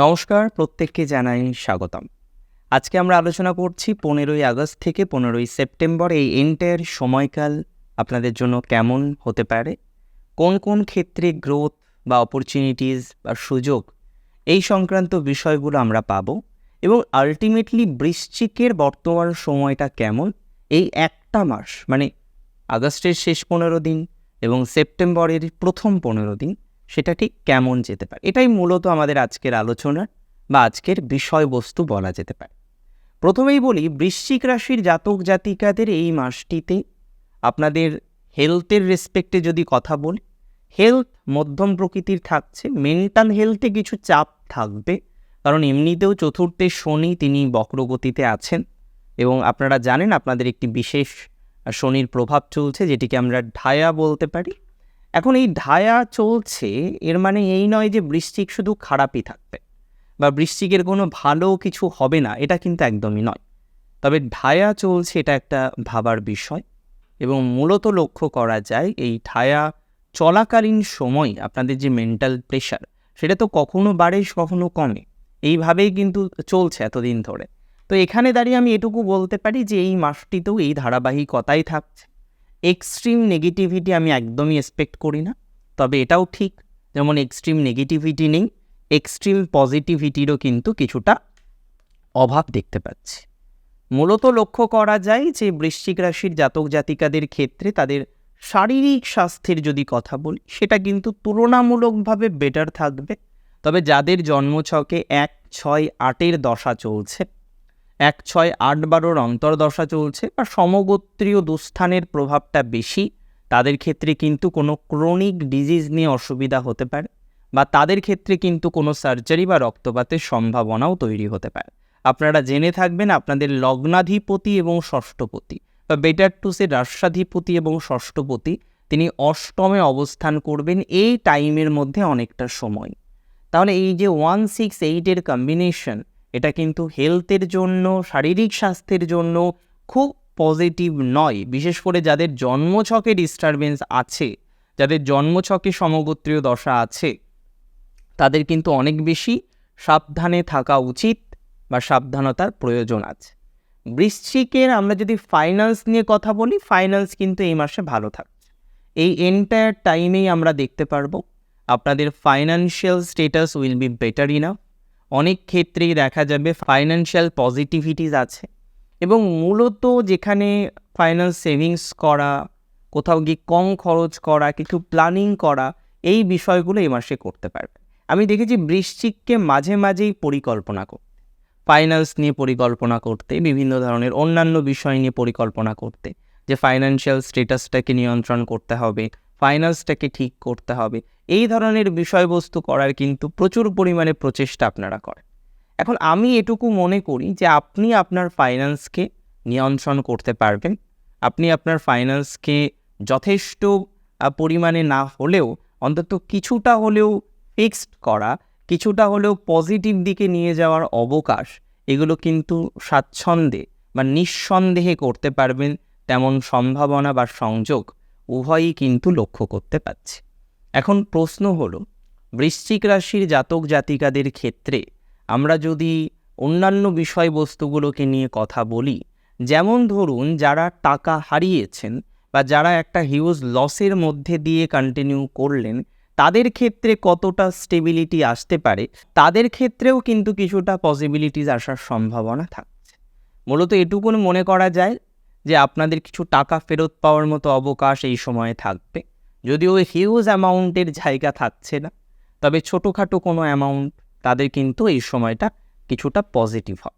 নমস্কার, প্রত্যেককে জানাই স্বাগতম। আজকে আমরা আলোচনা করছি পনেরোই আগস্ট থেকে পনেরোই সেপ্টেম্বর এই এন্টায়ার সময়কাল আপনাদের জন্য কেমন হতে পারে? কোন কোন ক্ষেত্রে গ্রোথ বা অপরচুনিটিস বা সুযোগ এই সংক্রান্ত বিষয়গুলো আমরা পাবো এবং আলটিমেটলি বৃশ্চিকের বর্তমান সময়টা কেমন? এই একটা মাস মানে আগস্টের শেষ পনেরো দিন এবং সেপ্টেম্বরের প্রথম পনেরো দিন সেটা ঠিক কেমন যেতে পারে? এটাই মূলত আমাদের আজকের আলোচনা বা আজকের বিষয়বস্তু বলা যেতে পারে। প্রথমেই বলি, বৃশ্চিক রাশির জাতক জাতিকাদের এই মাসটিতে আপনাদের হেলথের রেসপেক্টে যদি কথা বলি হেলথ মধ্যম প্রকৃতির থাকছে মেন্টাল হেলথে কিছু চাপ থাকবে। কারণ এমনিতেও চতুর্থে শনি তিনি বক্রগতিতে আছেন এবং আপনারা জানেন আপনাদের একটি বিশেষ শনির প্রভাব চলছে, যেটিকে আমরা ঢায়া বলতে পারি। এখন এই ঢায়া চলছে, এর মানে এই নয় যে বৃশ্চিক শুধু খারাপই থাকবে বা বৃষ্টিকের কোনো ভালো কিছু হবে না, এটা কিন্তু একদমই নয়। তবে ঢায়া চলছে এটা একটা ভাবার বিষয় এবং মূলত লক্ষ্য করা যায় এই ঢায়া চলাকালীন সময় আপনাদের যে মেন্টাল প্রেশার সেটা তো কখনো বাড়ে, কখনো কমে। এইভাবেই কিন্তু চলছে এতদিন ধরে। তো এখানে দাঁড়িয়ে আমি এটুকু বলতে পারি যে এই মাসটিতেও এই ধারাবাহিকতাই থাকছে। এক্সট্রিম নেগেটিভিটি আমি একদমই এক্সপেক্ট করি না। তবে এটাও ঠিক, যেমন এক্সট্রিম নেগেটিভিটি নেই এক্সট্রিম পজিটিভিটিরও কিন্তু কিছুটা অভাব দেখতে পাচ্ছি। মূলত লক্ষ্য করা যায় যে বৃশ্চিক রাশির জাতক জাতিকাদের ক্ষেত্রে তাদের শারীরিক স্বাস্থ্যের যদি কথা বলি, সেটা কিন্তু তুলনামূলকভাবে বেটার থাকবে। তবে যাদের জন্মছকে এক, ছয়, আটের দশা চলছে এক ছয় আট বারোর অন্তর্দশা চলছে বা সমগোত্রীয় দুস্থানের প্রভাবটা বেশি, তাদের ক্ষেত্রে কিন্তু কোনো ক্রনিক ডিজিজ নিয়ে অসুবিধা হতে পারে বা তাদের ক্ষেত্রে কিন্তু কোনো সার্জারি বা রক্তপাতের সম্ভাবনাও তৈরি হতে পারে। আপনারা জেনে থাকবেন আপনাদের লগ্নাধিপতি এবং ষষ্ঠপতি বা বেটার টু সে রাষ্ট্রাধিপতি এবং ষষ্ঠপতি তিনি অষ্টমে অবস্থান করবেন এই টাইমের মধ্যে অনেকটা সময়। তাহলে এই যে ওয়ান সিক্স এইটের কম্বিনেশন এটা কিন্তু হেলথের জন্য, শারীরিক স্বাস্থ্যের জন্য খুব পজিটিভ নয়। বিশেষ করে যাদের জন্মছকে ডিস্টারবেন্স আছে, যাদের জন্মছকে সমগোত্রীয় দশা আছে, তাদের কিন্তু অনেক বেশি সাবধানে থাকা উচিত বা সাবধানতার প্রয়োজন আছে। বৃশ্চিকের আমরা যদি ফাইন্যান্স নিয়ে কথা বলি ফাইন্যান্স কিন্তু এই মাসে ভালো থাকছে। এই এন্টায়ার টাইমেই আমরা দেখতে পারব, আপনাদের financial status will be better enough অনেক ক্ষেত্রেই দেখা যাবে ফাইন্যান্সিয়াল পজিটিভিটিস আছে। এবং মূলত যেখানে ফাইন্যান্স সেভিংস করা, কোথাও গিয়ে কম খরচ করা, কিছু প্ল্যানিং করা, এই বিষয়গুলো এই মাসে করতে পারবে। আমি দেখেছি বৃশ্চিককে মাঝে মাঝেই পরিকল্পনা করতে ফাইন্যান্স নিয়ে পরিকল্পনা করতে, বিভিন্ন ধরনের অন্যান্য বিষয় নিয়ে পরিকল্পনা করতে, যে ফাইন্যান্সিয়াল স্টেটাসটাকে নিয়ন্ত্রণ করতে হবে ফাইন্যান্সটাকে ঠিক করতে হবে এই ধরনের বিষয়বস্তু করার কিন্তু প্রচুর পরিমাণে প্রচেষ্টা আপনারা করেন। এখন আমি এটুকু মনে করি যে আপনি আপনার ফাইন্যান্সকে নিয়ন্ত্রণ করতে পারবেন। আপনি আপনার ফাইন্যান্সকে যথেষ্ট পরিমাণে না হলেও, অন্তত কিছুটা হলেও ফিক্সড করা, কিছুটা হলেও পজিটিভ দিকে নিয়ে যাওয়ার অবকাশ, এগুলো কিন্তু স্বাচ্ছন্দ্যে বা নিঃসন্দেহে করতে পারবেন তেমন সম্ভাবনা বা সংযোগ উভয়ই কিন্তু লক্ষ্য করতে পারছি। এখন প্রশ্ন হলো, বৃশ্চিক রাশির জাতক জাতিকাদের ক্ষেত্রে আমরা যদি অন্যান্য বিষয়বস্তুগুলোকে নিয়ে কথা বলি, যেমন ধরুন যারা টাকা হারিয়েছেন বা যারা একটা হিউজ লসের মধ্যে দিয়ে কন্টিনিউ করলেন, তাদের ক্ষেত্রে কতটা স্টেবিলিটি আসতে পারে? তাদের ক্ষেত্রেও কিন্তু কিছুটা পসিবিলিটিস আসার সম্ভাবনা থাকছে। মূলত এটুকুন মনে করা যায় যে আপনাদের কিছু টাকা ফেরত পাওয়ার মতো অবকাশ এই সময়ে থাকবে। যদিও হিউজ অ্যামাউন্টের জায়গা থাকছে না, তবে ছোটোখাটো কোনো অ্যামাউন্ট তাদের কিন্তু এই সময়টা কিছুটা পজিটিভ হয়।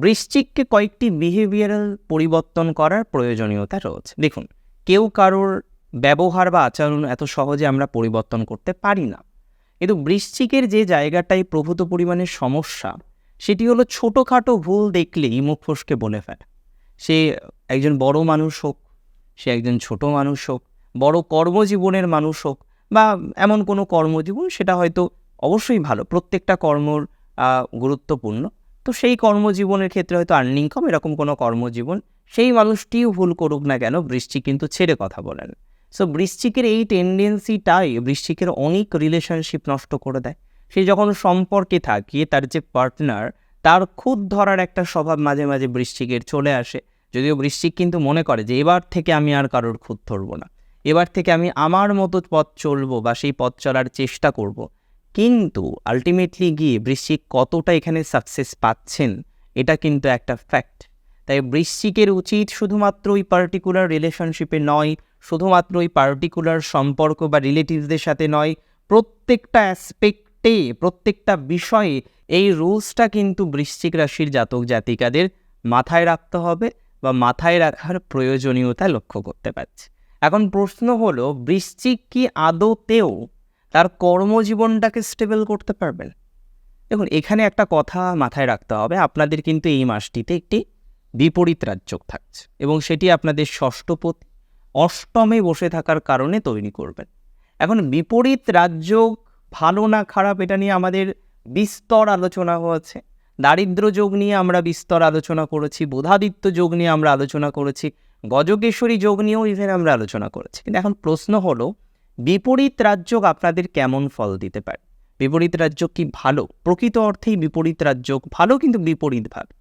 বৃশ্চিককে কয়েকটি বিহেভিয়ারাল পরিবর্তন করার প্রয়োজনীয়তা রয়েছে। দেখুন, কেউ কারোর ব্যবহার বা আচরণ এত সহজে আমরা পরিবর্তন করতে পারি না। কিন্তু বৃশ্চিকের যে জায়গাটায় প্রভূত পরিমাণে সমস্যা, সেটি হলো ছোটোখাটো ভুল দেখলেই মুখ ফসকে বলে ফেলে। সে একজন বড় মানুষ হোক, সে একজন ছোট মানুষ হোক বড় কর্মজীবনের মানুষ হোক বা এমন কোনো কর্মজীবন, সেটা হয়তো অবশ্যই ভালো। প্রত্যেকটা কর্মর গুরুত্বপূর্ণ। তো সেই কর্মজীবনের ক্ষেত্রে হয়তো আর্নিং কম এরকম কোনো কর্মজীবন, সেই মানুষটিও ভুল করুক না কেন, বৃশ্চিক কিন্তু ছেড়ে কথা বলেন। সো বৃশ্চিকের এই টেন্ডেন্সিটাই বৃশ্চিকের অনেক রিলেশনশিপ নষ্ট করে দেয়। সে যখন সম্পর্কে থাকে, তার যে পার্টনার তার খুদ ধরার একটা স্বভাব মাঝে মাঝে বৃশ্চিকের চলে আসে। যদিও বৃশ্চিক কিন্তু মনে করে যে, এবার থেকে আমি আর কারোর খুদ ধরবো না। এবার থেকে আমি আমার মতো পথ চলবো বা সেই পথ চলার চেষ্টা করব। কিন্তু আলটিমেটলি গিয়ে বৃশ্চিক কতটা এখানে সাকসেস পাচ্ছেন, এটা কিন্তু একটা ফ্যাক্ট তাই বৃশ্চিকের উচিত শুধুমাত্র ওই পার্টিকুলার রিলেশনশিপে নয়, শুধুমাত্র ওই পার্টিকুলার সম্পর্ক বা রিলেটিভসদের সাথে নয়, প্রত্যেকটা অ্যাসপেক্টে প্রত্যেকটা বিষয়ে এই রুলসটা কিন্তু বৃশ্চিক রাশির জাতক জাতিকাদের মাথায় রাখতে হবে বা মাথায় রাখার প্রয়োজনীয়তা লক্ষ্য করতে পারছে এখন প্রশ্ন হলো, বৃশ্চিক কি আদতেও তার কর্মজীবনটাকে স্টেবল করতে পারবেন? দেখুন, এখানে একটা কথা মাথায় রাখতে হবে, আপনাদের কিন্তু এই মাসটিতে একটি বিপরীত রাজ্যক থাকছে এবং সেটি আপনাদের ষষ্ঠপতি অষ্টমে বসে থাকার কারণে তৈরি করবেন। এখন বিপরীত রাজ্য ভালো না খারাপ, এটা নিয়ে আমাদের বিস্তর আলোচনা হয়েছে। দারিদ্র যোগ নিয়ে আমরা বিস্তর আলোচনা করেছি, বোধাদিত্য যোগ নিয়ে আমরা আলোচনা করেছি গজকেশ্বরী যোগ নিয়েও ইভেন আমরা আলোচনা করেছি। কিন্তু এখন প্রশ্ন হলো, বিপরীত রাজ্য আপনাদের কেমন ফল দিতে পারে? বিপরীত রাজ্য কি ভালো? প্রকৃত অর্থেই বিপরীত রাজ্য ভালো, কিন্তু বিপরীতভাবে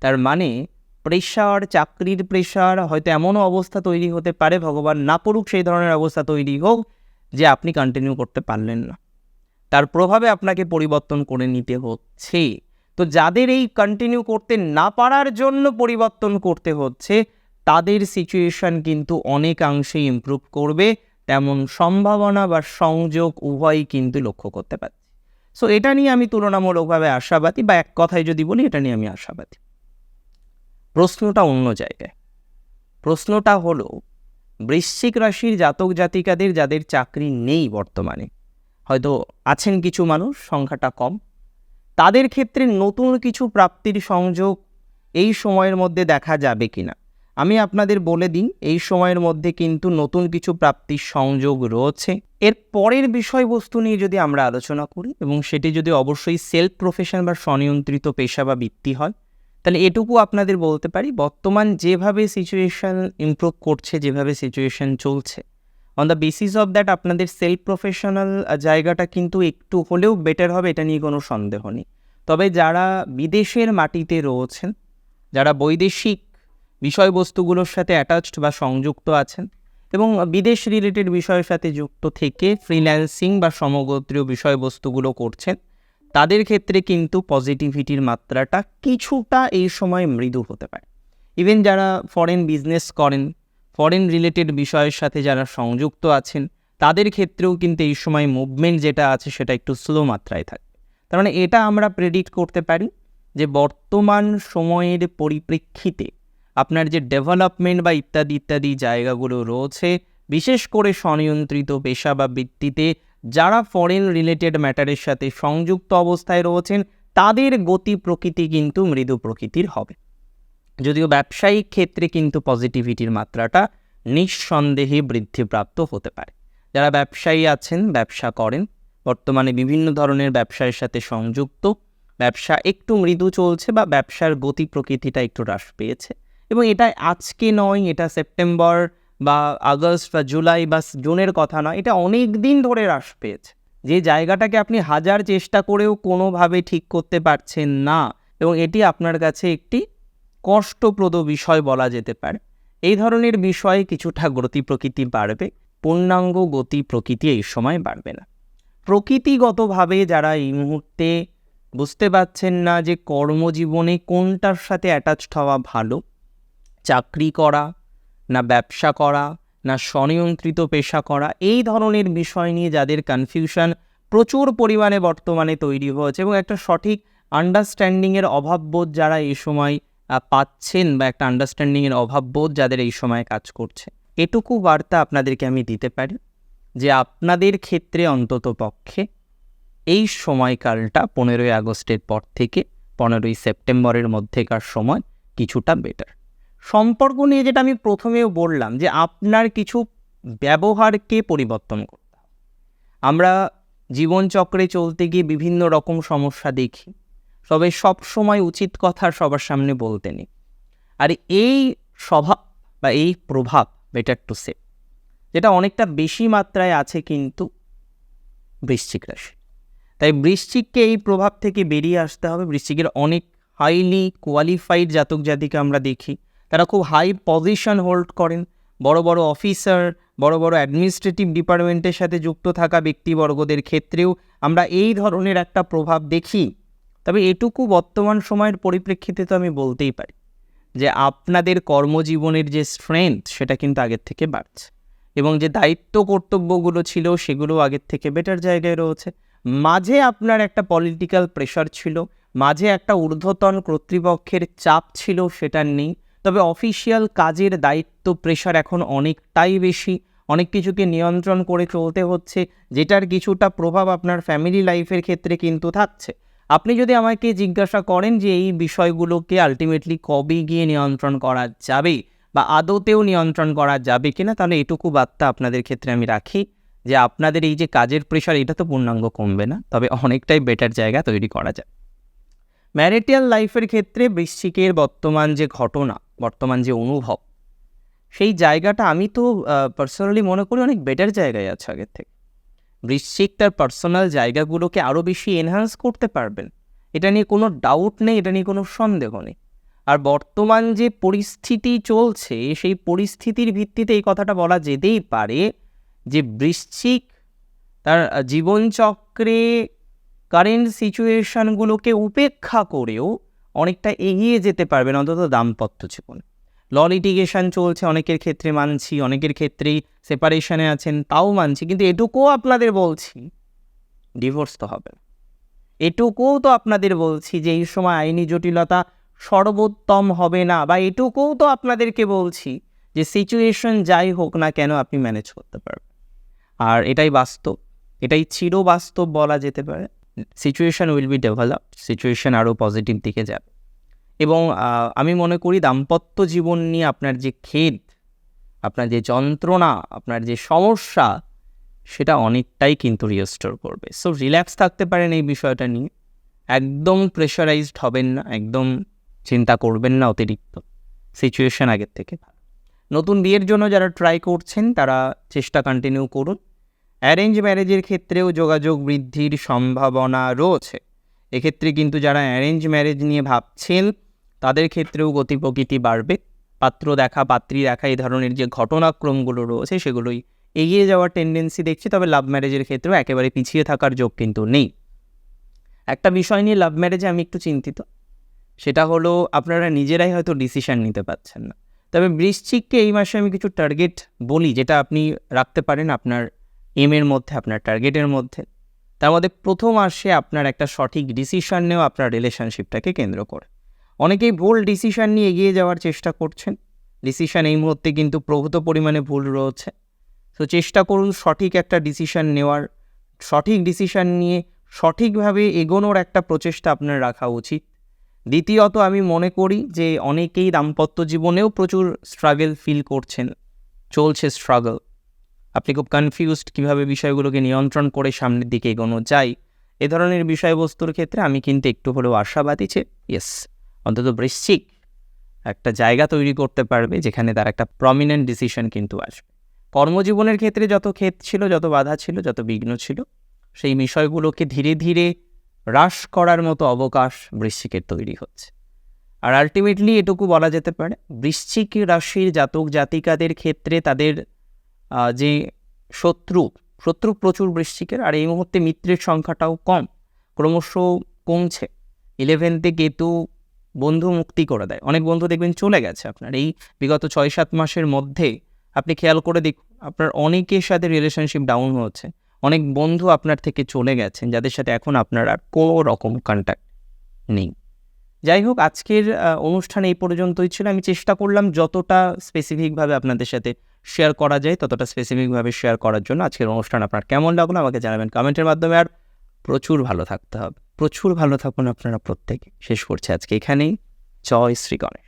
তার মানে প্রেশার চাকরির প্রেশার হয়তো এমনও অবস্থা তৈরি হতে পারে, ভগবান না পড়ুক সেই ধরনের অবস্থা তৈরি হোক, যে আপনি কন্টিনিউ করতে পারলেন না। তার প্রভাবে আপনাকে পরিবর্তন করে নিতে হচ্ছে। তো যাদের এই কন্টিনিউ করতে না পারার জন্য পরিবর্তন করতে হচ্ছে তাদের সিচুয়েশন কিন্তু অনেকাংশেই ইমপ্রুভ করবে, তেমন সম্ভাবনা বা সংযোগ উভয়ই কিন্তু লক্ষ্য করতে পারছি। সো এটা নিয়ে আমি তুলনামূলকভাবে আশাবাদী বা এক কথায় যদি বলি, এটা নিয়ে আমি আশাবাদী। প্রশ্নটা অন্য জায়গায়। প্রশ্নটা হলো, বৃশ্চিক রাশির জাতক জাতিকাদের যাদের চাকরি নেই বর্তমানে, হয়তো আছেন কিছু মানুষ, সংখ্যাটা কম, তাদের ক্ষেত্রে নতুন কিছু প্রাপ্তির সংযোগ এই সময়ের মধ্যে দেখা যাবে কিনা? আমি আপনাদের বলে দিই, এই সময়ের মধ্যে কিন্তু নতুন কিছু প্রাপ্তির সংযোগ রয়েছে। এর পরের বিষয়বস্তু নিয়ে যদি আমরা আলোচনা করি এবং সেটি যদি অবশ্যই সেলফ প্রফেশন বা স্বনিয়ন্ত্রিত পেশা বা বৃত্তি হয়, তাহলে এটুকু আপনাদের বলতে পারি, বর্তমান যেভাবে সিচুয়েশন ইমপ্রুভ করছে, যেভাবে সিচুয়েশন চলছে on the basis of that আপনাদের সেলফ প্রফেশনাল জায়গাটা কিন্তু একটু হলেও বেটার হবে, এটা নিয়ে কোনো সন্দেহ নেই। তবে যারা বিদেশের মাটিতে রয়েছেন, যারা বৈদেশিক বিষয়বস্তুগুলোর সাথে অ্যাটাচড বা সংযুক্ত আছেন এবং বিদেশ রিলেটেড বিষয়ের সাথে যুক্ত থেকে ফ্রিল্যান্সিং বা সমগোত্রীয় বিষয়বস্তুগুলো করছেন, তাদের ক্ষেত্রে কিন্তু পজিটিভিটির মাত্রাটা কিছুটা এই সময় মৃদু হতে পারে। ইভেন যারা ফরেন বিজনেস করেন ফরেন রিলেটেড বিষয়ের সাথে যারা সংযুক্ত আছেন, তাদের ক্ষেত্রেও কিন্তু এই সময় মুভমেন্ট যেটা আছে সেটা একটু স্লো মাত্রায় থাকবে তার মানে এটা আমরা প্রেডিক্ট করতে পারি যে বর্তমান সময়ের পরিপ্রেক্ষিতে আপনার যে ডেভেলপমেন্ট বা ইত্যাদি ইত্যাদি জায়গাগুলো রয়েছে, বিশেষ করে স্বনিয়ন্ত্রিত পেশা বা বৃত্তিতে যারা ফরেন রিলেটেড ম্যাটারের সাথে সংযুক্ত অবস্থায় রয়েছেন, তাদের গতি প্রকৃতি কিন্তু মৃদু প্রকৃতির হবে। যদিও ব্যবসায়িক ক্ষেত্রে কিন্তু পজিটিভিটির মাত্রাটা নিঃসন্দেহে বৃদ্ধিপ্রাপ্ত হতে পারে। যারা ব্যবসায়ী আছেন, ব্যবসা করেন, বর্তমানে বিভিন্ন ধরনের ব্যবসায়ের সাথে সংযুক্ত, ব্যবসা একটু মৃদু চলছে বা ব্যবসার গতি প্রকৃতিটা একটু হ্রাস পেয়েছে। এবং এটা আজকে নয়, এটা সেপ্টেম্বর বা আগস্ট বা জুলাই বা জুনের কথা নয়, এটা অনেক দিন ধরে হ্রাস পেয়েছে। যে জায়গাটাকে আপনি হাজার চেষ্টা করেও কোনোভাবে ঠিক করতে পারছেন না এবং এটি আপনার কাছে একটি কষ্টপ্রদ বিষয় বলা যেতে পারে। এই ধরনের বিষয়ে কিছুটা গতি প্রকৃতি বাড়বে, পূর্ণাঙ্গ গতি প্রকৃতি এই সময় বাড়বে না। প্রকৃতিগতভাবে যারা এই মুহূর্তে বুঝতে পারছেন না যে কর্মজীবনে কোনটার সাথে অ্যাটাচড হওয়া ভালো চাকরি করা, না ব্যবসা করা, না স্বনিয়ন্ত্রিত পেশা করা, এই ধরনের বিষয় নিয়ে যাদের কনফিউশন প্রচুর পরিমাণে বর্তমানে তৈরি হয়েছে এবং একটা সঠিক আন্ডারস্ট্যান্ডিংয়ের অভাববোধ যারা এই সময় পাচ্ছেন বা একটা আন্ডারস্ট্যান্ডিংয়ের অভাববোধ যাদের এই সময় কাজ করছে। এটুকু বার্তা আপনাদেরকে আমি দিতে পারি যে আপনাদের ক্ষেত্রে অন্তত পক্ষে এই সময়কালটা পনেরোই আগস্টের পর থেকে, পনেরোই সেপ্টেম্বরের মধ্যেকার সময় কিছুটা বেটার সম্পর্ক নিয়ে যেটা আমি প্রথমেও বললাম যে আপনার কিছু ব্যবহারকে পরিবর্তন করতে আমরা জীবনচক্রে চলতে গিয়ে বিভিন্ন রকম সমস্যা দেখি, তবে সব সময় উচিত কথা সবার সামনে বলতে নেই। আর এই স্বভাব বা এই প্রভাব বেটার টু সে যেটা অনেকটা বেশি মাত্রায় আছে কিন্তু বৃশ্চিক রাশি। তাই বৃশ্চিককে এই প্রভাব থেকে বেরিয়ে আসতে হবে। বৃশ্চিকের অনেক হাইলি কোয়ালিফাইড জাতক জাতিকে আমরা দেখি। তারা খুব হাই পজিশন হোল্ড করেন। বড় বড় অফিসার বড় বড় অ্যাডমিনিস্ট্রেটিভ ডিপার্টমেন্টের সাথে যুক্ত থাকা ব্যক্তিবর্গদের ক্ষেত্রেও আমরা এই ধরনের একটা প্রভাব দেখি। তবে এটুকু বর্তমান সময়ের পরিপ্রেক্ষিতে তো আমি বলতেই পারি যে আপনাদের কর্মজীবনের যে স্ট্রেংথ সেটা কিন্তু আগের থেকে বাড়ছে। এবং যে দায়িত্ব কর্তব্যগুলো ছিল সেগুলো আগের থেকে বেটার জায়গায় রয়েছে। মাঝে আপনার একটা পলিটিক্যাল প্রেশার ছিল, মাঝে একটা ঊর্ধ্বতন কর্তৃপক্ষের চাপ ছিল, সেটা নেই। তবে অফিসিয়াল কাজের দায়িত্ব প্রেশার এখন অনেকটাই বেশি। অনেক কিছুকে নিয়ন্ত্রণ করে চলতে হচ্ছে, যেটার কিছুটা প্রভাব আপনার ফ্যামিলি লাইফের ক্ষেত্রে কিন্তু থাকছে। আপনি যদি আমাকে জিজ্ঞাসা করেন যে এই বিষয়গুলোকে আলটিমেটলি কবে গিয়ে নিয়ন্ত্রণ করা যাবে বা আদতেও নিয়ন্ত্রণ করা যাবে কিনা, তাহলে এটুকু বার্তা আপনাদের ক্ষেত্রে আমি রাখি যে আপনাদের এই যে কাজের প্রেশার এটা তো পূর্ণাঙ্গ কমবে না, তবে অনেকটাই বেটার জায়গা তৈরি করা যায় ম্যারিটাল লাইফের ক্ষেত্রে বৃশ্চিকের বর্তমান যে ঘটনা বর্তমান যে অনুভব, সেই জায়গাটা আমি তো পার্সোনালি মনে করি অনেক বেটার জায়গায় আছে আগের থেকে। বৃশ্চিক তার পার্সোনাল জায়গাগুলোকে আরও বেশি এনহান্স করতে পারবেন। এটা নিয়ে কোনো ডাউট নেই, এটা নিয়ে কোনো সন্দেহ নেই। আর বর্তমান যে পরিস্থিতি চলছে, সেই পরিস্থিতির ভিত্তিতে এই কথাটা বলা যেতেই পারে যে বৃশ্চিক তার জীবনচক্রে কারেন্ট সিচুয়েশানগুলোকে উপেক্ষা করেও অনেকটা এগিয়ে যেতে পারবেন অন্তত দাম্পত্য জীবনে। ল লিটিগেশন চলছে, অনেকের ক্ষেত্রে মানছি, অনেকের ক্ষেত্রেই সেপারেশনে আছেন, তাও মানছি, কিন্তু এটুকুও আপনাদের বলছি ডিভোর্স তো হবে এটুকুও তো আপনাদের বলছি যে এই সময় আইনি জটিলতা সর্বোত্তম হবে না, বা এটুকুও তো আপনাদেরকে বলছি যে সিচুয়েশন যাই হোক না কেন আপনি ম্যানেজ করতে পারবেন। আর এটাই বাস্তব, এটাই চির বাস্তব বলা যেতে পারে। Situation will be develop situation আরও পজিটিভ দিকে যাবে। এবং আমি মনে করি দাম্পত্য জীবন নিয়ে আপনার যে খেদ, আপনার যে যন্ত্রণা, আপনার যে সমস্যা, সেটা অনেকটাই কিন্তু রিস্টোর করবে। সো রিল্যাক্স থাকতে পারেন এই বিষয়টা নিয়ে। একদম প্রেশারাইজড হবেন না, একদম চিন্তা করবেন না অতিরিক্ত। সিচুয়েশান আগের থেকে নতুন বিয়ের জন্য যারা ট্রাই করছেন, তারা চেষ্টা কন্টিনিউ করুন। অ্যারেঞ্জ ম্যারেজের ক্ষেত্রেও যোগাযোগ বৃদ্ধির সম্ভাবনা রয়েছে। এক্ষেত্রে কিন্তু যারা অ্যারেঞ্জ ম্যারেজ নিয়ে ভাবছেন, তাদের ক্ষেত্রেও গতি প্রকৃতি বাড়বে। পাত্র দেখা, পাত্রী দেখা, এই ধরনের যে ঘটনাক্রমগুলো রয়েছে, সেগুলোই এগিয়ে যাওয়ার টেন্ডেন্সি দেখছি, তবে লাভ ম্যারেজের ক্ষেত্রেও একেবারে পিছিয়ে থাকার যোগ কিন্তু নেই। একটা বিষয় নিয়ে লাভ ম্যারেজে আমি একটু চিন্তিত। সেটা হলো, আপনারা নিজেরাই হয়তো ডিসিশান নিতে পারছেন না। তবে বৃশ্চিককে এই মাসে আমি কিছু টার্গেট বলি, যেটা আপনি রাখতে পারেন আপনার এমের মধ্যে, আপনার টার্গেটের মধ্যে। তার মধ্যে প্রথম আসে আপনার একটা সঠিক ডিসিশান নেওয়া আপনার রিলেশনশিপটাকে কেন্দ্র করে। অনেকেই ভুল ডিসিশান নিয়ে এগিয়ে যাওয়ার চেষ্টা করছেন। ডিসিশান এই মুহূর্তে কিন্তু প্রভূত পরিমাণে ভুল রয়েছে। তো চেষ্টা করুন সঠিক একটা ডিসিশান নেওয়ার, সঠিক ডিসিশান নিয়ে সঠিকভাবে এগোনোর একটা প্রচেষ্টা আপনার রাখা উচিত। দ্বিতীয়ত আমি মনে করি যে অনেকেই দাম্পত্য জীবনেও প্রচুর স্ট্রাগল ফিল করছেন। চলছে স্ট্রাগল আপনি খুব কনফিউজড কীভাবে বিষয়গুলোকে নিয়ন্ত্রণ করে সামনের দিকে এগোনো যায়, এ ধরনের বিষয়বস্তুর ক্ষেত্রে আমি কিন্তু একটু হলেও আশাবাদী যে ইয়েস অন্তত বৃশ্চিক একটা জায়গা তৈরি করতে পারবে যেখানে তার একটা প্রমিনেন্ট ডিসিশন কিন্তু আসবে। কর্মজীবনের ক্ষেত্রে যত ক্ষেত ছিল, যত বাধা ছিল, যত বিঘ্ন ছিল, সেই বিষয়গুলোকে ধীরে ধীরে হ্রাস করার মতো অবকাশ বৃশ্চিকের তৈরি হচ্ছে। আর আলটিমেটলি এটুকু বলা যেতে পারে, বৃশ্চিক রাশির জাতক জাতিকাদের ক্ষেত্রে তাদের যে শত্রু শত্রু প্রচুর বৃশ্চিকের আর এই মুহূর্তে মিত্রের সংখ্যাটাও কম। ক্রমশ কমছে। ইলেভেনতে কেতু বন্ধু মুক্তি করে দেয়। অনেক বন্ধু দেখবেন চলে গেছে আপনার। এই বিগত ছয় সাত মাসের মধ্যে আপনি খেয়াল করে দেখুন, আপনার অনেকের সাথে রিলেশনশিপ ডাউন হচ্ছে। অনেক বন্ধু আপনার থেকে চলে গেছেন, যাদের সাথে এখন আপনার আর কোনো রকম কন্ট্যাক্ট নেই। যাই হোক, আজকের অনুষ্ঠান এই পর্যন্তই ছিল। আমি চেষ্টা করলাম যতটা স্পেসিফিকভাবে আপনাদের সাথে শেয়ার করা যায়, ততটা স্পেসিফিকভাবে শেয়ার করার জন্য আজকের অনুষ্ঠান আপনার কেমন লাগল আমাকে জানাবেন কমেন্টের মাধ্যমে। আর প্রচুর ভালো থাকতে হবে। প্রচুর ভালো থাকুন আপনারা প্রত্যেকে। শেষ করছে আজকে এখানেই। জয় শ্রী গণেশ।